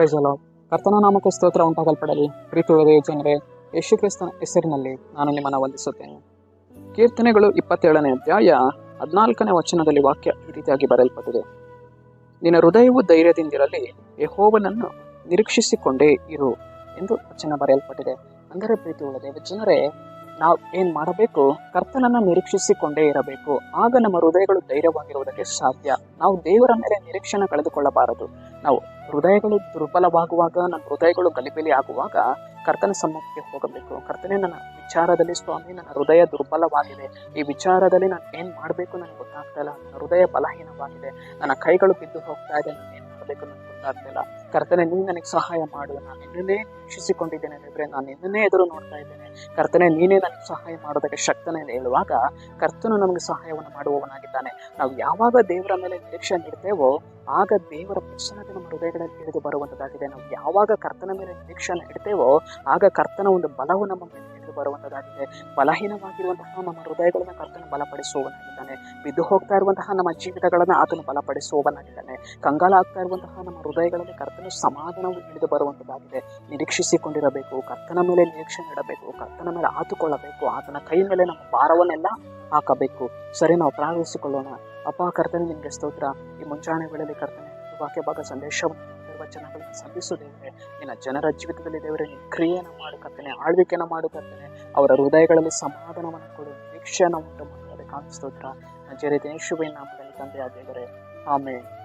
ಪ್ರೈಸಲೋ ಕರ್ತನ ನಾಮಕ ಸ್ತೋತ್ರ ಉಂಟಾಗಲ್ಪಡಲಿ. ಪ್ರೀತಿ ಹೃದಯ ಜನರೇ ಯೇಸು ಕ್ರಿಸ್ತನ ಹೆಸರಿನಲ್ಲಿ ನಾನು ನಿಮ್ಮನ್ನು ವಂದಿಸುತ್ತೇನೆ. ಕೀರ್ತನೆಗಳು ಇಪ್ಪತ್ತೇಳನೇ ಅಧ್ಯಾಯ ಹದಿನಾಲ್ಕನೇ ವಚನದಲ್ಲಿ ವಾಕ್ಯ ಈ ರೀತಿಯಾಗಿ ಬರೆಯಲ್ಪಟ್ಟಿದೆ. ನಿನ್ನ ಹೃದಯವು ಧೈರ್ಯದಿಂದಿರಲಿ, ಯಹೋವನನ್ನು ನಿರೀಕ್ಷಿಸಿಕೊಂಡೇ ಇರು ಎಂದು ವಚನ ಬರೆಯಲ್ಪಟ್ಟಿದೆ. ಅಂದರೆ ಪ್ರೀತಿ ಉಳ್ಳದೆ ಜನರೇ, ನಾವು ಏನ್ ಮಾಡಬೇಕು? ಕರ್ತನನ್ನ ನಿರೀಕ್ಷಿಸಿಕೊಂಡೇ ಇರಬೇಕು. ಆಗ ನಮ್ಮ ಹೃದಯಗಳು ಧೈರ್ಯವಾಗಿರುವುದಕ್ಕೆ ಸಾಧ್ಯ. ನಾವು ದೇವರ ಮೇಲೆ ನಿರೀಕ್ಷಣೆ ಕಳೆದುಕೊಳ್ಳಬಾರದು. ನಾವು ಹೃದಯಗಳು ದುರ್ಬಲವಾಗುವಾಗ ನಮ್ಮ ಹೃದಯಗಳು ಗಲಿಬಿಲಿ ಆಗುವಾಗ ಕರ್ತನ ಸಮ್ಮುಖಕ್ಕೆ ಹೋಗಬೇಕು. ಕರ್ತನೆ, ನನ್ನ ವಿಚಾರದಲ್ಲಿ ಸ್ವಾಮಿ, ನನ್ನ ಹೃದಯ ದುರ್ಬಲವಾಗಿದೆ. ಈ ವಿಚಾರದಲ್ಲಿ ನಾನು ಏನ್ ಮಾಡಬೇಕು ನನಗೆ ಗೊತ್ತಾಗ್ತಾ ಇಲ್ಲ. ನನ್ನ ಹೃದಯ ಬಲಹೀನವಾಗಿದೆ. ನನ್ನ ಕೈಗಳು ಬಿದ್ದು ಹೋಗ್ತಾ ಇದೆ. ನಾನು ಏನ್ ಮಾಡಬೇಕು ನನಗೆ ಗೊತ್ತಾಗ್ತಿಲ್ಲ ಕರ್ತನೆ ನೀನು ನನಗೆ ಸಹಾಯ ಮಾಡು. ನಾನು ನಿನ್ನೇ ಶಿಸಿಕೊಂಡಿದ್ದೇನೆ ದೇವ್ರೆ. ನಾನು ನಿನ್ನೇ ಎದುರು ನೋಡ್ತಾ ಇದ್ದೇನೆ. ಕರ್ತನೆ, ನೀನೇ ನನಗೆ ಸಹಾಯ ಮಾಡೋದಕ್ಕೆ ಶಕ್ತನೇ ಹೇಳುವಾಗ ಕರ್ತನು ನಮಗೆ ಸಹಾಯವನ್ನು ಮಾಡುವವನಾಗಿದ್ದಾನೆ. ನಾವು ಯಾವಾಗ ದೇವರ ಮೇಲೆ ನಿರೀಕ್ಷೆ ನೀಡ್ತೇವೋ ಆಗ ದೇವರ ಪ್ರಸನ್ನತೆ ನಮ್ಮ ಹೃದಯಗಳಲ್ಲಿ ತಿಳಿದು ಬರುವಂತದ್ದಾಗಿದೆ. ನಾವು ಯಾವಾಗ ಕರ್ತನ ಮೇಲೆ ನಿರೀಕ್ಷೆಯನ್ನು ಇಡ್ತೇವೋ, ಆಗ ಕರ್ತನ ಒಂದು ಬಲವು ನಮ್ಮ ಮೇಲೆ ಇಳಿದು ಬರುವಂತದ್ದಾಗಿದೆ. ಬಲಹೀನವಾಗಿರುವಂತಹ ನಮ್ಮ ಹೃದಯಗಳನ್ನು ಕರ್ತನ ಬಲಪಡಿಸುವವನಾಗಿದ್ದಾನೆ. ಬಿದ್ದು ಹೋಗ್ತಾ ಇರುವಂತಹ ನಮ್ಮ ಜೀವಿತಗಳನ್ನು ಆತನು ಬಲಪಡಿಸುವವನಾಗಿದ್ದಾನೆ. ಕಂಗಾಲ ಆಗ್ತಾ ಇರುವಂತಹ ನಮ್ಮ ಹೃದಯಗಳಲ್ಲಿ ಕರ್ತನ ಸಮಾಧಾನವು ಹಿಡಿದು ಬರುವಂತದಾಗಿದೆ ನಿರೀಕ್ಷಿಸಿಕೊಂಡಿರಬೇಕು, ಕರ್ತನ ಮೇಲೆ ನಿರೀಕ್ಷೆ ನೀಡಬೇಕು ಕರ್ತನ ಮೇಲೆ ಆತುಕೊಳ್ಳಬೇಕು, ಆತನ ಕೈ ಮೇಲೆ ನಮ್ಮ ಭಾರವನ್ನೆಲ್ಲ ಹಾಕಬೇಕು. ಸರಿ, ನಾವು ಪ್ರಾರಂಭಿಸಿಕೊಳ್ಳೋಣ ಅಪ್ಪ, ಕರ್ತನೆ, ನಿಮಗೆ ಸ್ತೋತ್ರ. ಈ ಮುಂಚಾಣೆ ವೇಳೆಯಲ್ಲಿ ಕರ್ತನೆ ವಾಕ್ಯ ಭಾಗ ಸಂದೇಶವನ್ನು ನೀಡಿರುವ ಸಲ್ಲಿಸು ದೇವರೇ ನಿನ್ನ ಜನರ ಜೀವಿತದಲ್ಲಿ ದೇವರೇ, ನೀನು ಕ್ರಿಯೆಯನ್ನು ಮಾಡು, ಕರ್ತನೆ, ಆಳ್ವಿಕೆಯನ್ನು ಮಾಡು ಅವರ ಹೃದಯಗಳಲ್ಲಿ ಸಮಾಧಾನವನ್ನು ಕೊಡು, ನಿರೀಕ್ಷೆಯನ್ನು ಉಂಟು ಮಾಡಿ ಅದಕ್ಕಾಗಿ ಸ್ತೋತ್ರ ನಜರೇತ ಯೇಸುವಿನ ನಾಮದಲ್ಲಿ ತಂದೆಯ ದೇವರೇ ಆಮೇಲೆ